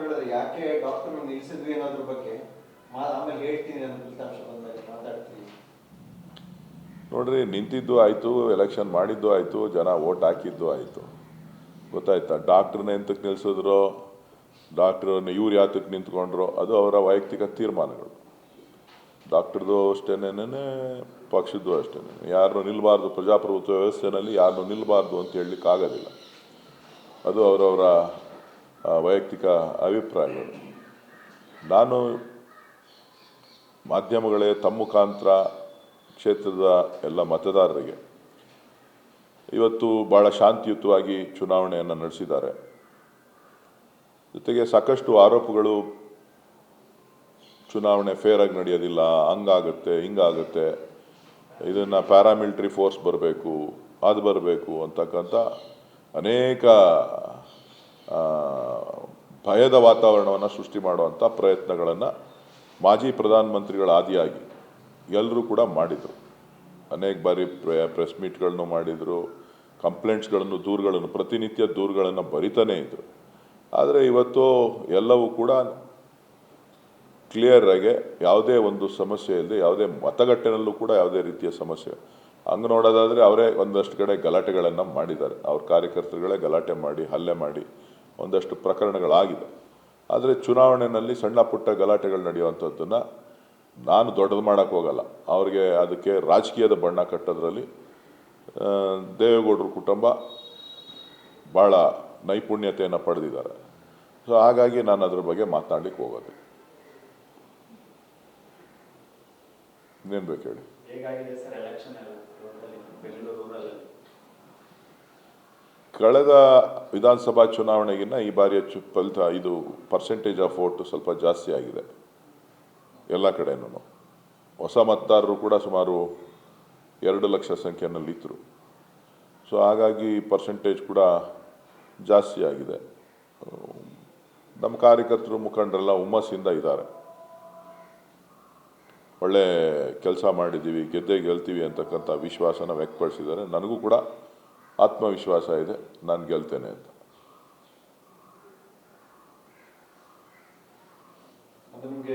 ಹೇಳಿದ್ರೆ ಯಾಕೆ ಡಾಕ್ಟರ್ ನಿಲ್ಸಿದ್ವಿ ಅನ್ನೋದ್ರ ಬಗ್ಗೆ ಆಮೇಲೆ ಹೇಳ್ತೀನಿ ಅನ್ನೋ ಫಲಿತಾಂಶ ಬಂದಾಗ, ಮಾತಾಡ್ತೀನಿ. ನೋಡ್ರಿ, ನಿಂತಿದ್ದು ಆಯಿತು ಎಲೆಕ್ಷನ್ ಮಾಡಿದ್ದು ಆಯಿತು, ಜನ ಓಟ್ ಹಾಕಿದ್ದು ಆಯಿತು. ಗೊತ್ತಾಯ್ತಾ? ಡಾಕ್ಟ್ರನ್ನ ಎಂತಕ್ಕೆ ನಿಲ್ಲಿಸಿದ್ರೋ ಡಾಕ್ಟ್ರನ್ನ ಇವ್ರು ಯಾತಕ್ಕೆ ನಿಂತ್ಕೊಂಡ್ರು? ಅದು ಅವರ ವೈಯಕ್ತಿಕ ತೀರ್ಮಾನಗಳು. ಡಾಕ್ಟ್ರದ್ದು ಅಷ್ಟೇನೇ ಪಕ್ಷದ್ದು ಅಷ್ಟೇ ಯಾರನ್ನು ನಿಲ್ಲಬಾರ್ದು ಪ್ರಜಾಪ್ರಭುತ್ವ ವ್ಯವಸ್ಥೆಯಲ್ಲಿ ಯಾರನ್ನೂ ನಿಲ್ಲಬಾರ್ದು ಅಂತ ಹೇಳಲಿಕ್ಕೆ ಆಗೋದಿಲ್ಲ ಅದು ಅವರವರ ವೈಯಕ್ತಿಕ ಅಭಿಪ್ರಾಯಗಳು ನಾನು ಮಾಧ್ಯಮಗಳೇ ತಮ್ಮ ಮುಖಾಂತರ ಕ್ಷೇತ್ರದ ಎಲ್ಲ ಮತದಾರರಿಗೆ ಇವತ್ತು ಭಾಳ ಶಾಂತಿಯುತವಾಗಿ ಚುನಾವಣೆಯನ್ನು ನಡೆಸಿದ್ದಾರೆ. ಜೊತೆಗೆ ಸಾಕಷ್ಟು ಆರೋಪಗಳು ಚುನಾವಣೆ ಫೇರಾಗಿ ನಡೆಯೋದಿಲ್ಲ, ಹಂಗಾಗುತ್ತೆ, ಹಿಂಗಾಗುತ್ತೆ, ಇದನ್ನು ಪ್ಯಾರಾಮಿಲ್ಟ್ರಿ ಫೋರ್ಸ್ ಬರಬೇಕು, ಅದು ಬರಬೇಕು ಅಂತಕ್ಕಂಥ ಅನೇಕ ಭಯದ ವಾತಾವರಣವನ್ನು ಸೃಷ್ಟಿ ಮಾಡುವಂಥ ಪ್ರಯತ್ನಗಳನ್ನು ಮಾಜಿ ಪ್ರಧಾನಮಂತ್ರಿಗಳ ಆದಿಯಾಗಿ ಎಲ್ಲರೂ ಕೂಡ ಮಾಡಿದರು. ಅನೇಕ ಬಾರಿ ಪ್ರೆಸ್ ಮೀಟ್ಗಳನ್ನು ಮಾಡಿದರು, ಕಂಪ್ಲೇಂಟ್ಸ್ಗಳನ್ನು, ದೂರುಗಳನ್ನು, ಪ್ರತಿನಿತ್ಯ ದೂರುಗಳನ್ನು ಬರಿತಾನೇ ಇದ್ದರು ಆದರೆ ಇವತ್ತು ಎಲ್ಲವೂ ಕೂಡ ಕ್ಲಿಯರ್ ಆಗಿ ಯಾವುದೇ ಒಂದು ಸಮಸ್ಯೆ ಇಲ್ಲದೆ ಯಾವುದೇ ಮತಗಟ್ಟೆನಲ್ಲೂ ಕೂಡ ಯಾವುದೇ ರೀತಿಯ ಸಮಸ್ಯೆ. ಹಂಗೆ ನೋಡೋದಾದರೆ ಅವರೇ ಒಂದಷ್ಟು ಕಡೆ ಗಲಾಟೆಗಳನ್ನು ಮಾಡಿದ್ದಾರೆ. ಅವ್ರ ಕಾರ್ಯಕರ್ತರುಗಳೇ ಗಲಾಟೆ ಮಾಡಿ, ಹಲ್ಲೆ ಮಾಡಿ ಒಂದಷ್ಟು ಪ್ರಕರಣಗಳಾಗಿದೆ ಆದರೆ ಚುನಾವಣೆಯಲ್ಲಿ ಸಣ್ಣ ಪುಟ್ಟ ಗಲಾಟೆಗಳು ನಡೆಯುವಂಥದ್ದನ್ನು ನಾನು ದೊಡ್ಡದು ಮಾಡೋಕ್ಕೆ ಹೋಗಲ್ಲ. ಅವ್ರಿಗೆ ಅದಕ್ಕೆ ರಾಜಕೀಯದ ಬಣ್ಣ ಕಟ್ಟೋದ್ರಲ್ಲಿ ದೇವೇಗೌಡರು ಕುಟುಂಬ ಭಾಳ ನೈಪುಣ್ಯತೆಯನ್ನು ಪಡೆದಿದ್ದಾರೆ. ಸೊ ಹಾಗಾಗಿ ನಾನು ಅದ್ರ ಬಗ್ಗೆ ಮಾತನಾಡ್ಲಿಕ್ಕೆ ಹೋಗೋದು. ಇನ್ನೇನು ಬೇಕು ಹೇಳಿ? ಕಳೆದ ವಿಧಾನಸಭಾ ಚುನಾವಣೆಗಿನ್ನ ಈ ಬಾರಿಯ ಚು ಫಲಿತ ಇದು ಪರ್ಸೆಂಟೇಜ್ ಆಫ್ ವೋಟ್ ಸ್ವಲ್ಪ ಜಾಸ್ತಿ ಆಗಿದೆ. ಎಲ್ಲ ಕಡೆನೂ ಹೊಸ ಮತದಾರರು ಕೂಡ ಸುಮಾರು ಎರಡು ಲಕ್ಷ ಸಂಖ್ಯೆಯಲ್ಲಿದ್ದರು ಸೊ ಹಾಗಾಗಿ ಪರ್ಸೆಂಟೇಜ್ ಕೂಡ ಜಾಸ್ತಿ ಆಗಿದೆ. ನಮ್ಮ ಕಾರ್ಯಕರ್ತರು ಮುಖಂಡರೆಲ್ಲ ಹುಮ್ಮಸ್ಸಿಂದ ಇದ್ದಾರೆ. ಒಳ್ಳೆ ಕೆಲಸ ಮಾಡಿದ್ದೀವಿ, ಗೆದ್ದೇ ಗೆಲ್ತೀವಿ ಅಂತಕ್ಕಂಥ ವಿಶ್ವಾಸನ ವ್ಯಕ್ತಪಡಿಸಿದ್ದಾರೆ. ನನಗೂ ಕೂಡ ಆತ್ಮವಿಶ್ವಾಸ ಇದೆ ನಾನು ಗೆಲ್ತೇನೆ ಅಂತ. ನಿಮಗೆ